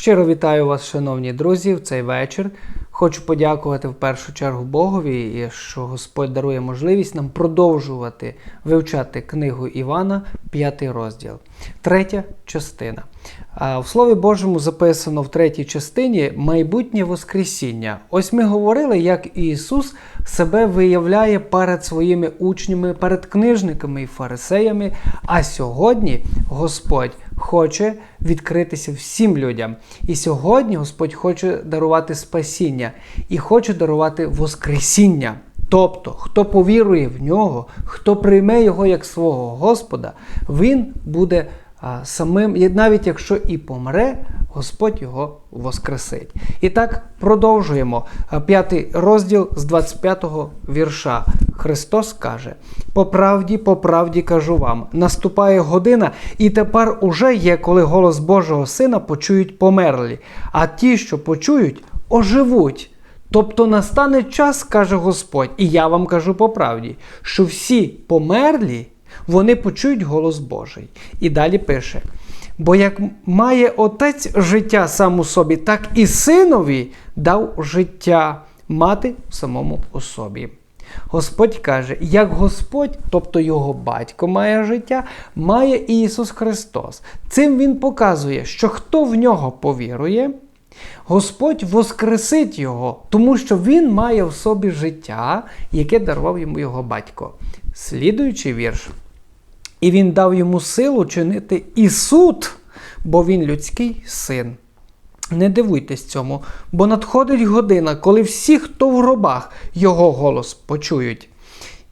Щиро вітаю вас, шановні друзі, в цей вечір. Хочу подякувати в першу чергу Богові, що Господь дарує можливість нам продовжувати вивчати книгу Івана, п'ятий розділ, третя частина. В Слові Божому записано в третій частині майбутнє Воскресіння. Ось ми говорили, як Ісус себе виявляє перед своїми учнями, перед книжниками і фарисеями. А сьогодні Господь хоче відкритися всім людям. І сьогодні Господь хоче дарувати спасіння і хоче дарувати Воскресіння. Тобто, хто повірує в нього, хто прийме його як свого Господа, він буде самим, і навіть якщо і помре, Господь його воскресить. І так продовжуємо. П'ятий розділ з 25-го вірша. Христос каже: По правді, по правді кажу вам, наступає година, і тепер уже є, коли голос Божого Сина почують померлі, а ті, що почують, оживуть. Тобто настане час, каже Господь, і я вам кажу по правді, що всі померлі, вони почують голос Божий. І далі пише: бо як має отець життя сам у собі, так і синові дав життя мати самому особі. Господь каже, як Господь, тобто його батько має життя, має і Ісус Христос. Цим Він показує, що хто в нього повірує, Господь воскресить його, тому що Він має в собі життя, яке дарував йому його батько. Слідуючий вірш. І він дав йому силу чинити і суд, бо він людський син. Не дивуйтесь цьому, бо надходить година, коли всі, хто в гробах, його голос почують.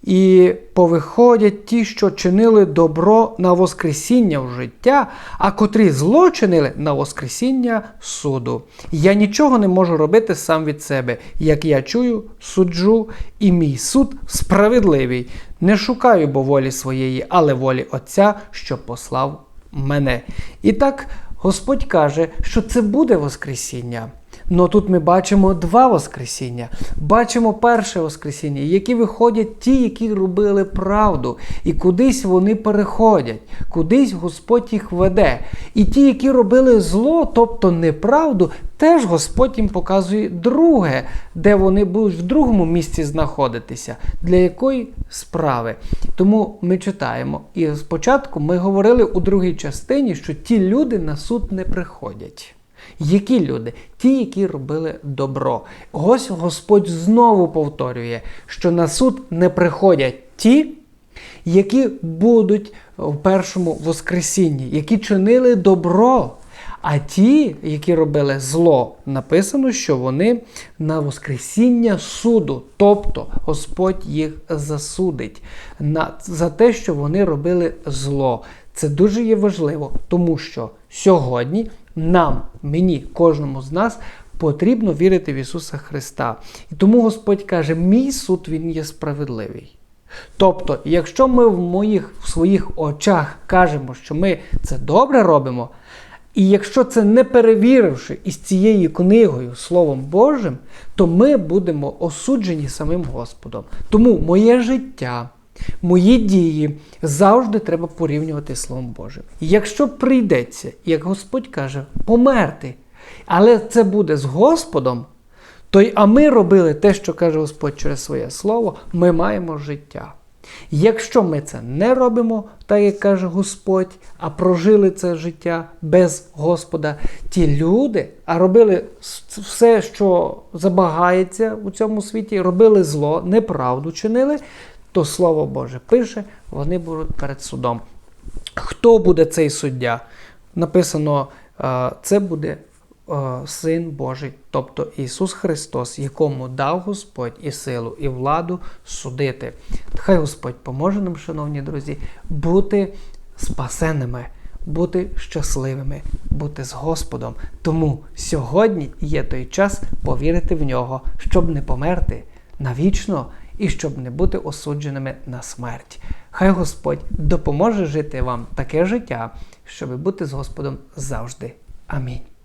І повиходять ті, що чинили добро на Воскресіння в життя, а котрі зло чинили на Воскресіння суду. Я нічого не можу робити сам від себе. Як я чую, суджу, і мій суд справедливий. Не шукаю бо волі своєї, але волі Отця, що послав мене. І так Господь каже, що це буде Воскресіння. Но тут ми бачимо два Воскресіння. Бачимо перше Воскресіння, які виходять ті, які робили правду, і кудись вони переходять, кудись Господь їх веде. І ті, які робили зло, тобто неправду, теж Господь їм показує друге, де вони будуть в другому місці знаходитися, для якої справи. Тому ми читаємо. І спочатку ми говорили у другій частині, що ті люди на суд не приходять. Які люди? Ті, які робили добро. Ось Господь знову повторює, що на суд не приходять ті, які будуть в першому Воскресінні, які чинили добро. А ті, які робили зло, написано, що вони на Воскресіння суду, тобто Господь їх засудить на, за те, що вони робили зло. Це дуже є важливо, тому що сьогодні нам, мені, кожному з нас потрібно вірити в Ісуса Христа. І тому Господь каже: мій суд Він є справедливий. Тобто, якщо ми в моїх в своїх очах кажемо, що ми це добре робимо, і якщо це не перевіривши із цією книгою Словом Божим, то ми будемо осуджені самим Господом. Тому моє життя. Мої дії завжди треба порівнювати з Словом Божим. Якщо прийдеться, як Господь каже, померти, але це буде з Господом, то й а ми робили те, що каже Господь через своє Слово, ми маємо життя. Якщо ми це не робимо, так як каже Господь, а прожили це життя без Господа, ті люди, а робили все, що забагається у цьому світі, робили зло, неправду чинили, то Слово Боже пише, вони будуть перед судом. Хто буде цей суддя? Написано, це буде Син Божий, тобто Ісус Христос, якому дав Господь і силу, і владу судити. Хай Господь поможе нам, шановні друзі, бути спасеними. Бути щасливими, бути з Господом. Тому сьогодні є той час повірити в нього, щоб не померти навічно і щоб не бути осудженими на смерть. Хай Господь допоможе жити вам таке життя, щоб бути з Господом завжди. Амінь.